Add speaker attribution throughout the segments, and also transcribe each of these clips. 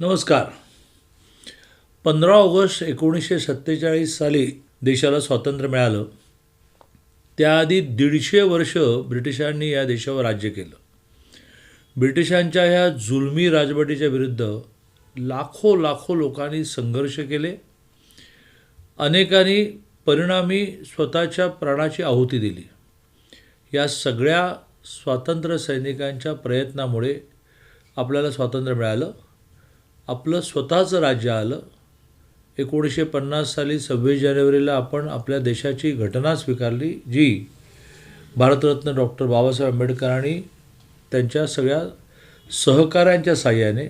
Speaker 1: नमस्कार. पंधरा ऑगस्ट एकोणीसशे सत्तेचाळीस साली देशाला स्वातंत्र्य मिळालं. त्याआधी दीडशे वर्ष ब्रिटिशांनी या देशावर राज्य केलं. ब्रिटिशांच्या ह्या जुलमी राजवटीच्या विरुद्ध लाखो लाखो लोकांनी संघर्ष केले. अनेकांनी परिणामी स्वतःच्या प्राणाची आहुती दिली. या सगळ्या स्वातंत्र्य सैनिकांच्या प्रयत्नामुळे आपल्याला स्वातंत्र्य मिळालं. आपलं स्वतःचं राज्य आलं एकोणीसशे पन्नास साली सव्वीस जानेवारीला आपण आपल्या देशाची घटना स्वीकारली जी भारतरत्न डॉक्टर बाबासाहेब आंबेडकरांनी त्यांच्या सगळ्या सहकाऱ्यांच्या साह्याने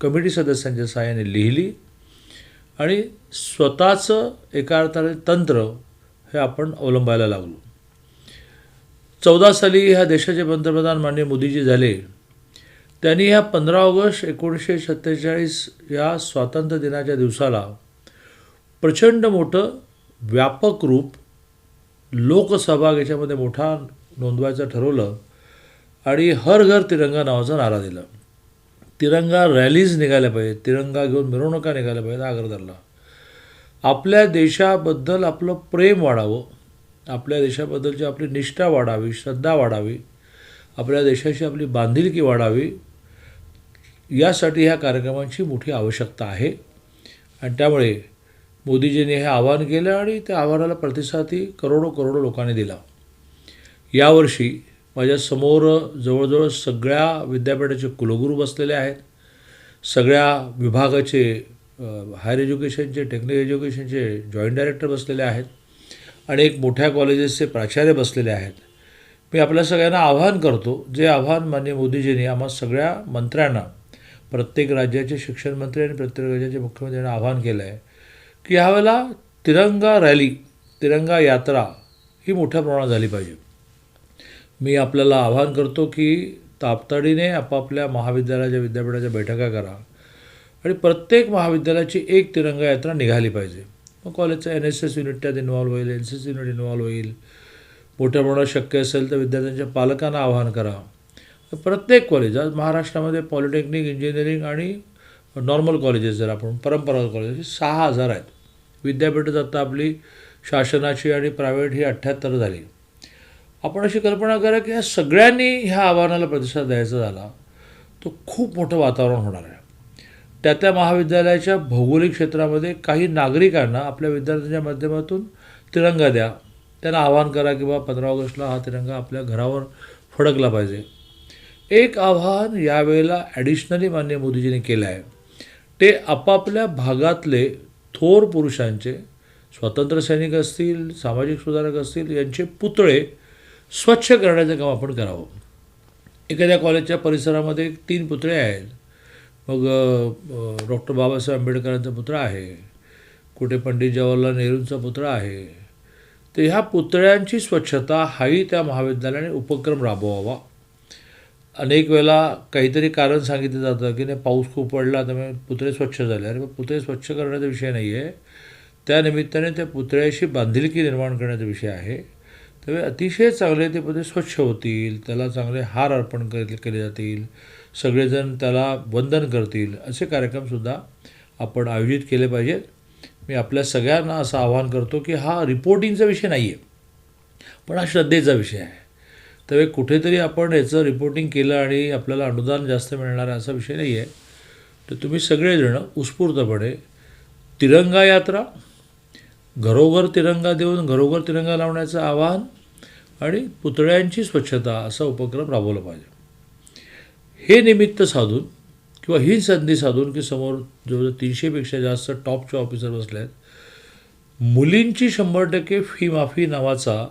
Speaker 1: कमिटी सदस्यांच्या साह्याने लिहिली आणि स्वतःचं एका अर्थाने तंत्र हे आपण अवलंबायला लागलो. चौदा साली ह्या देशाचे पंतप्रधान माननीय मोदीजी झाले. त्यांनी ह्या पंधरा ऑगस्ट एकोणीसशे सत्तेचाळीस या स्वातंत्र्य दिनाच्या दिवसाला प्रचंड मोठं व्यापक रूप लोकसहभाग याच्यामध्ये मोठा नोंदवायचं ठरवलं आणि हर घर तिरंगा नावाचा नारा दिला. तिरंगा रॅलीज निघाल्या पाहिजेत तिरंगा घेऊन मिरवणुका निघाल्या पाहिजेत हा आग्रह धरला आपल्या देशाबद्दल आपलं प्रेम वाढावं आपल्या देशाबद्दलची आपली निष्ठा वाढावी श्रद्धा वाढावी आपल्या देशाशी आपली बांधिलकी वाढावी यासाठी ह्या कार्यक्रमांची मोठी आवश्यकता आहे. आणि त्यामुळे मोदीजींनी हे आवाहन केलं आणि त्या आव्हानाला प्रतिसादही करोडो करोडो लोकांनी दिला. यावर्षी माझ्यासमोर जवळजवळ सगळ्या विद्यापीठाचे कुलगुरू बसलेले आहेत. सगळ्या विभागाचे हायर एज्युकेशनचे टेक्निकल एज्युकेशनचे जॉईंट डायरेक्टर बसलेले आहेत आणि एक मोठ्या कॉलेजेसचे प्राचार्य बसलेले आहेत. मी आपल्या सगळ्यांना आवाहन करतो जे आव्हान माननीय मोदीजींनी आम्हा सगळ्या मंत्र्यांना प्रत्येक राज्याचे शिक्षणमंत्री आणि प्रत्येक राज्याचे मुख्यमंत्र्यांना आवाहन केलं आहे की ह्यावेळेला तिरंगा रॅली तिरंगा यात्रा ही मोठ्या प्रमाणात झाली पाहिजे. मी आपल्याला आवाहन करतो की ताबताडीने आपापल्या महाविद्यालयाच्या विद्यापीठाच्या बैठका करा आणि प्रत्येक महाविद्यालयाची एक तिरंगा यात्रा निघाली पाहिजे. मग कॉलेजचं एन एस एस युनिट त्यात इन्व्हॉल्व होईल N C S unit involve होईल. मोठ्या प्रमाणात शक्य असेल तर विद्यार्थ्यांच्या पालकांना आवाहन करा. प्रत्येक कॉलेज आज महाराष्ट्रामध्ये पॉलिटेक्निक इंजिनिअरिंग आणि नॉर्मल कॉलेजेस जर आपण परंपरागत कॉलेजेस सहा हजार आहेत. विद्यापीठं आता आपली शासनाची आणि प्रायव्हेट ही अठ्ठ्याहत्तर झाली. आपण अशी कल्पना करा की या सगळ्यांनी ह्या आव्हानाला प्रतिसाद द्यायचा झाला तो खूप मोठं वातावरण होणार आहे. त्या त्या महाविद्यालयाच्या भौगोलिक क्षेत्रामध्ये काही नागरिकांना आपल्या विद्यार्थ्यांच्या माध्यमातून तिरंगा द्या. त्यांना आवाहन करा की बा पंधरा ऑगस्टला हा तिरंगा आपल्या घरावर फडकला पाहिजे. एक आव्हान यावेळेला ॲडिशनली मान्य मोदीजींनी केलं आहे ते आपापल्या भागातले थोर पुरुषांचे स्वातंत्र्य सैनिक असतील सामाजिक सुधारक असतील यांचे पुतळे स्वच्छ करण्याचं काम आपण करावं. एखाद्या कॉलेजच्या परिसरामध्ये तीन पुतळे आहेत. मग डॉक्टर बाबासाहेब आंबेडकरांचा पुतळा आहे. कुठे पंडित जवाहरलाल नेहरूंचा पुतळा आहे. तर ह्या पुतळ्यांची स्वच्छता हाही त्या महाविद्यालयाने उपक्रम राबवावा. अनेक वेळेला काहीतरी कारण सांगितलं जातं की नाही पाऊस खूप पडला त्यामुळे पुतळे स्वच्छ झाले. अरे पुतळे स्वच्छ करण्याचा विषय नाही आहे त्या निमित्ताने त्या पुतळ्याशी बांधिलकी निर्माण करण्याचा विषय आहे. त्यामुळे अतिशय चांगले ते पुतळे स्वच्छ होतील त्याला चांगले हार अर्पण कर केले जातील सगळेजण त्याला वंदन करतील असे कार्यक्रमसुद्धा आपण आयोजित केले पाहिजेत. मी आपल्या सगळ्यांना असं आवाहन करतो की हा रिपोर्टिंगचा विषय नाही आहे पण हा श्रद्धेचा विषय आहे. त्यामुळे कुठेतरी आपण याचं रिपोर्टिंग केलं आणि आपल्याला अनुदान जास्त मिळणार असा विषय नाही आहे तर तुम्ही सगळेजणं उत्स्फूर्तपणे तिरंगा यात्रा घरोघर तिरंगा देऊन घरोघर तिरंगा लावण्याचं आवाहन आणि पुतळ्यांची स्वच्छता असा उपक्रम राबवला पाहिजे. हे निमित्त साधून किंवा ही संधी साधून की समोर जवळजवळ तीनशेपेक्षा जास्त टॉपचे ऑफिसर बसले आहेत मुलींची शंभर टक्के फी माफी नावाचा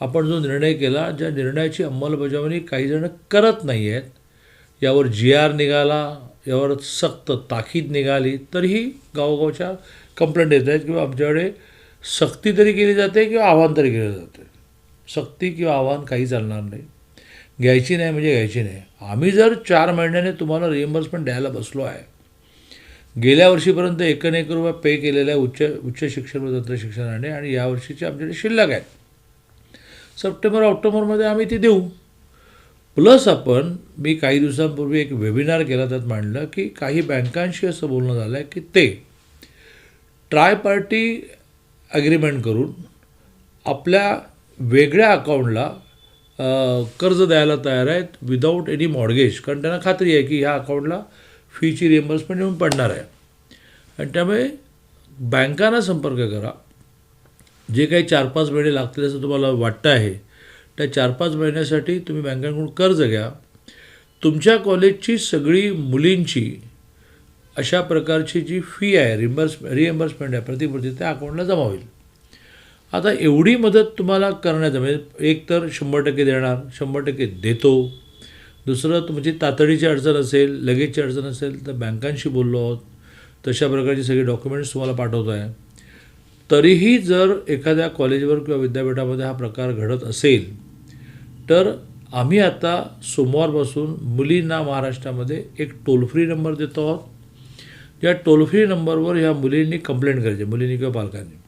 Speaker 1: आपण जो निर्णय केला ज्या निर्णयाची अंमलबजावणी काही जण करत नाही आहेत यावर जी आर निघाला यावर सक्त ताकीद निघाली तरीही गावोगावच्या कंप्लेंट येत आहेत किंवा आमच्याकडे सक्ती तरी केली जाते किंवा आव्हान तरी केलं जाते. सक्ती किंवा आव्हान काही चालणार नाही. घ्यायची नाही म्हणजे घ्यायची नाही. आम्ही जर चार महिन्याने तुम्हाला रिएम्बर्समेंट द्यायला बसलो आहे गेल्या वर्षीपर्यंत एकनेक रुपये पे केलेल्या उच्च उच्च शिक्षण व तंत्रशिक्षणाने आणि यावर्षीचे आमच्याकडे शिल्लक आहेत. सप्टेंबर ऑक्टोबरमध्ये आम्ही ती देऊ. प्लस आपण मी काही दिवसांपूर्वी एक वेबिनार केला त्यात मांडलं की काही बँकांशी असं बोलणं झालं आहे की ते ट्राय पार्टी ॲग्रीमेंट करून आपल्या वेगळ्या अकाउंटला कर्ज द्यायला तयार आहेत विदाऊट एनी मॉडगेज. कारण त्यांना खात्री आहे की ह्या अकाउंटला फीची रिएम्बर्समेंट येऊन पडणार आहे. आणि त्यामुळे बँकांना संपर्क करा. जे काही चार पाच महिने लागतील असं तुम्हाला वाटतं आहे त्या चार पाच महिन्यासाठी तुम्ही बँकांकडून कर्ज घ्या. तुमच्या कॉलेजची सगळी मुलींची अशा प्रकारची जी फी आहे रिम्बर्स रिएम्बर्समेंट आहे प्रतिपूर्ती त्या अकाउंटला जमा होईल. आता एवढी मदत तुम्हाला करण्याचं म्हणजे एक तर शंभर टक्के देणार शंभर टक्के देतो. दुसरं तुमची तातडीची अडचण असेल लगेचची अडचण असेल तर बँकांशी बोललो आहोत. तशा प्रकारची सगळी डॉक्युमेंट्स तुम्हाला पाठवतो आहे तरीही जर एखाद्या कॉलेजवर किंवा विद्यापीठामध्ये हा प्रकार घडत असेल तर आम्ही आता सोमवारपासून मुलींना महाराष्ट्रामध्ये एक टोल फ्री नंबर देतो आहोत. या टोल फ्री नंबरवर ह्या मुलींनी कंप्लेंट करायची मुलींनी किंवा पालकांनी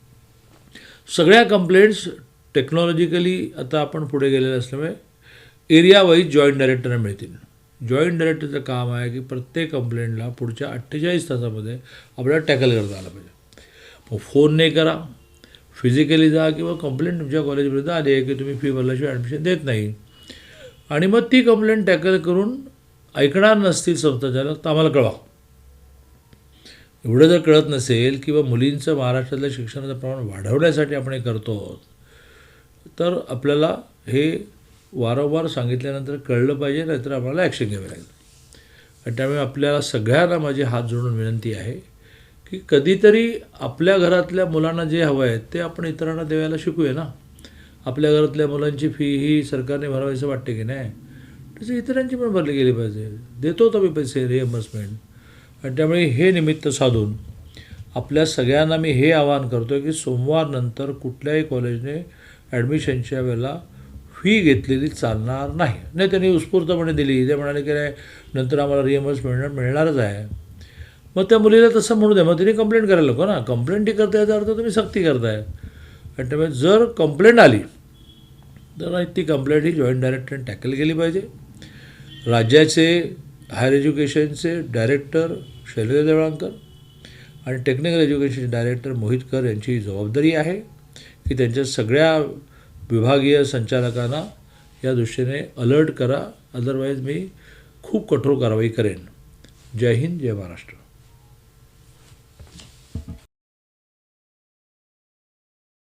Speaker 1: सगळ्या कंप्लेंट्स टेक्नॉलॉजिकली आता आपण पुढे गेलेले असल्यामुळे एरिया वाईज जॉईंट डायरेक्टरना मिळतील. जॉईंट डायरेक्टरचं काम आहे की प्रत्येक कंप्लेंटला पुढच्या अठ्ठेचाळीस तासामध्ये आपल्याला टॅकल करता आलं पाहिजे. फोन नाही करा। फिजिकली जा किंवा कंप्लेंट तुमच्या कॉलेजविरुद्ध आली आहे की तुम्ही फी भरल्याशिवाय ॲडमिशन देत नाही. आणि मग ती कंप्लेंट टॅकल करून ऐकणार नसतील संस्थाचालक तर आम्हाला कळवा. एवढं जर कळत नसेल किंवा मुलींचं महाराष्ट्रातल्या शिक्षणाचं प्रमाण वाढवण्यासाठी आपण हे करतो आहोत तर आपल्याला हे वारंवार सांगितल्यानंतर कळलं पाहिजे नाहीतर आम्हाला ॲक्शन घ्यावी लागेल. आणि त्यामुळे आपल्याला सगळ्यांना माझी हात जोडून विनंती आहे. की कधीतरी आपल्या घरातल्या मुलांना जे हवं आहे ते आपण इतरांना द्यायला शिकूया ना. आपल्या घरातल्या मुलांची फी ही सरकारने भरावीसं वाटते की नाही? तसं इतरांची पण भरली गेली पाहिजे. देतो तर मी पैसे रिएम्बर्समेंट आणि त्यामुळे हे निमित्त साधून आपल्या सगळ्यांना मी हे आवाहन करतो की सोमवारनंतर कुठल्याही कॉलेजने ॲडमिशनच्या वेळेला फी घेतलेली चालणार नाही. नाही त्यांनी उत्स्फूर्तपणे दिली. ते म्हणाले की नाही नंतर आम्हाला रिएम्बर्स मिळणार मिळणारच आहे. मग त्या मुलीला तसं म्हणू द्या मग तिने कंप्लेंट करायला नको ना. कंप्लेंट ही करता याचा अर्थ तुम्ही सक्ती करताय. आणि त्यामुळे जर कंप्लेंट आली तर ती कंप्लेंट ही जॉईंट डायरेक्टरने टॅकल केली पाहिजे. राज्याचे हायर एज्युकेशनचे डायरेक्टर शैलेंद्र देवळांकर आणि टेक्निकल एज्युकेशनचे डायरेक्टर मोहित कर यांची जबाबदारी आहे की त्यांच्या सगळ्या विभागीय संचालकांना या दृष्टीने अलर्ट करा. अदरवाईज मी खूप कठोर कारवाई करेन. जय हिंद जय महाराष्ट्र.